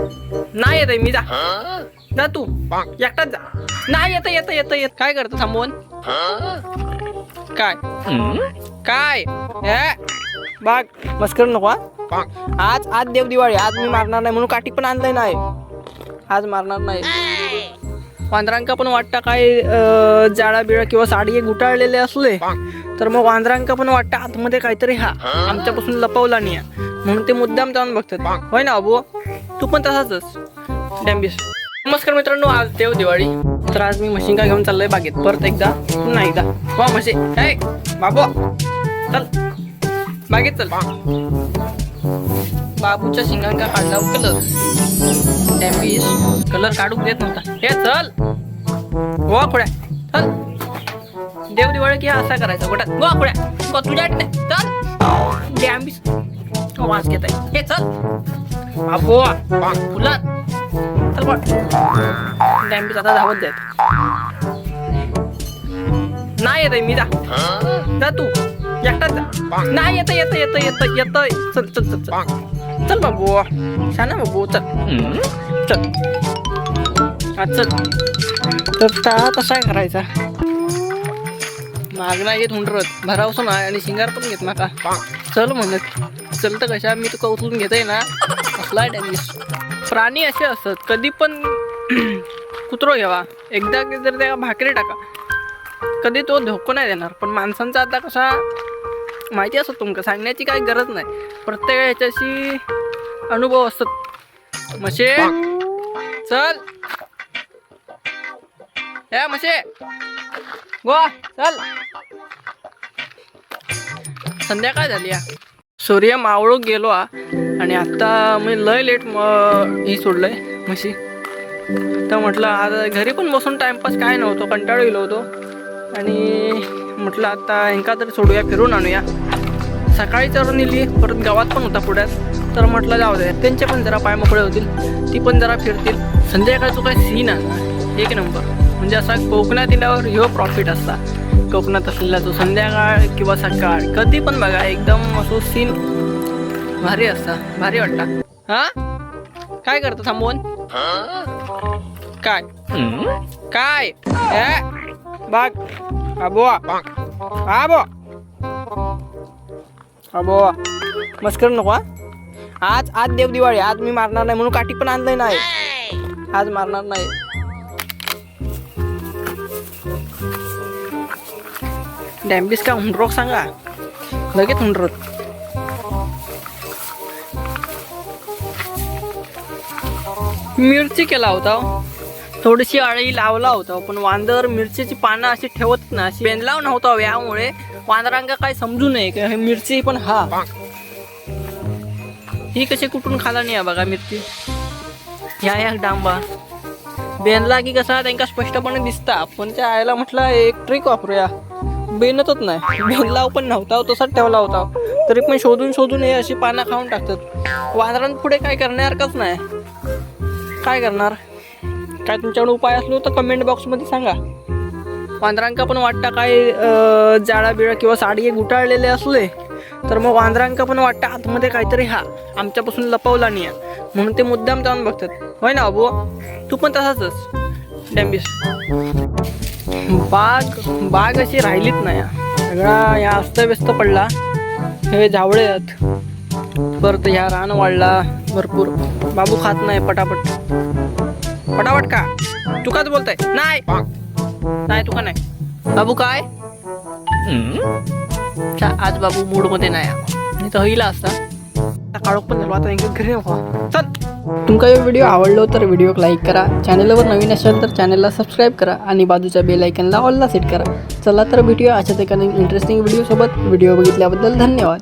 नाही येत मी जा. जा तू. एकटाच जा. नाही येत येत येत येत. काय करतो थांबवून? काय? काय? बघ मस्कर नको हा? आज आज देव दिवाळी आज मी मारणार नाही म्हणून काठी पण आणलंय नाही. आज मारणार नाही. वांद्रांका पण वाटतं काय अं, जाळा बिळा किंवा साडी गुटाळलेले असले तर मग वांद्रांका पण वाटतं आतमध्ये काहीतरी हा. आमच्यापासून लपवला नाही. म्हणून ते मुद्दाम जाऊन बघतात. होय ना अबू तू पण तसाच डॅम्बिस नमस्कार मित्रांनो आज देव दिवाळी. तर आज मी मशीन का घेऊन चाललोय बागेत. परत एकदा पुन्हा एकदा. वा म्हशी काय बाबू. चल. बागेत चल. बाबूच्या शिंगांका काढला कलर डॅम्बिस कलर काढूक देत नव्हता. हे चल. वा खोड्या. चल. देव दिवाळी की असा करायचा. गोट्यात. वा खोड्या. तुझ्या चल. डॅम्बिस वास घेत आहे हे चल. बाबू फुलं चल बघ. डॅम्बिस आता धावत जायत नाही येत मी जा. जा तू. एकटाच जा. नाही येत येत येत येत येत चल चल चल चल. चल बाबू. छान बाबू चल. चल. हा, चल. तर ता करायचा. मागणा येत हुंडरत भरावसो ना आणि शिंगार पण घेत नका. चल म्हणत. चल तर कशा मी तुका उचलून घेतोय ना. लाइट डॅमेज प्राणी असे असतात. कधी पण कुत्रो घ्यावा. एकदा जर त्या भाकरी टाका. कधी तो धोको नाही देणार. पण माणसांचा आता कसा माहिती असतो तुमका? सांगण्याची काही गरज नाही. प्रत्येक ह्याच्याशी अनुभव असतात. मशे चल. या मशे गो चल. संध्याकाळ झाली या. सूर्य मावळूक गेलो हा. आणि आत्ता मी लय लेट म- ही सोडलंय म्हशी. तर म्हटलं आता घरी पण बसून टाइमपास काय नव्हतो कंटाळू येलो होतो. आणि म्हटलं आता ह्यांका तरी सोडूया फिरून आणूया. सकाळी चरून नेली परत गावात पण होता पुढ्यात. तर म्हटलं जाऊ दे त्यांचे पण जरा पाय मोकळे होतील ती पण जरा फिरतील. संध्याकाळचं काय सीन आहे ना एक नंबर. म्हणजे असा कोकणात दिल्यावर ह्यो प्रॉफिट असता. कोकणात असलेला तो संध्याकाळ किंवा सकाळ कधी पण बघा एकदम असो सीन भारी असता भारी वाटता हा? काय करतो थांबवून काय? काय? बाग. बघ अबो अबो मस्कर नको आज आज देव दिवाळी आज मी मारणार नाही म्हणून काठी पण आणलं नाही. आज मारणार नाही. डॅम्बिस का हुंडरोक सांगा? लगेच हुंडरत. मिरची केला होता. थोडीशी अळी लावला होता पण वांदर मिरचीची पानं अशी ठेवत ना अशी बेंदलाव नव्हता हो. यामुळे वांदरांका काय समजू नये की हे मिरची पण हा. ही कशी कुठून खाला नाही बघा मिरची. ह्या ह्या डांबा. बेनला की कसा त्यांका स्पष्टपणे दिसता पण त्या आईला म्हटलं एक ट्रिक वापरूया. बेनतच नाही. बेनलाव पण नव्हता हो, तसाच ठेवला होता. तरी पण शोधून शोधून हे अशी पानं खाऊन टाकतात. वांदरांपुढे काय करण्यासारखंच नाही. काय करणार? काय तुमच्याकडे उपाय असलो तर कमेंट बॉक्समध्ये सांगा. वांदरांका पण वाटतं काय जाळा बिळा किंवा साडी गुटाळलेले असले तर मग वांदरांका पण वाटतं आतमध्ये काहीतरी हा आमच्यापासून लपवला नाही आहे. म्हणून ते मुद्दाम जाऊन बघतात. होय ना अबू तू पण तसाच डॅम्बिस. बाग बाग अशी राहिलीच नाही. सगळा या अस्तव्यस्त पडला. हे झावळे आहेत परत ह्या रान वाढला. भरपूर. बाबू खात नाही पटापट. पटापट का? तू काच बोलताय? नाही. नाही तुका नाही? बाबू काय? अच्छा, आज बाबू मूडमध्ये नाही नाही तर होईल असता. काळोख पण झालो आता घरी चल. तुमका हा व्हिडिओ आवडलो तर व्हिडिओ लाईक करा. चॅनलवर नवीन असेल तर चॅनलला सबस्क्राईब करा आणि बाजूच्या बेल आयकनला ऑलला सेट करा. चला तर भेटूया अशाच एका इंटरेस्टिंग व्हिडिओ सोबत. व्हिडिओ बघितल्याबद्दल धन्यवाद.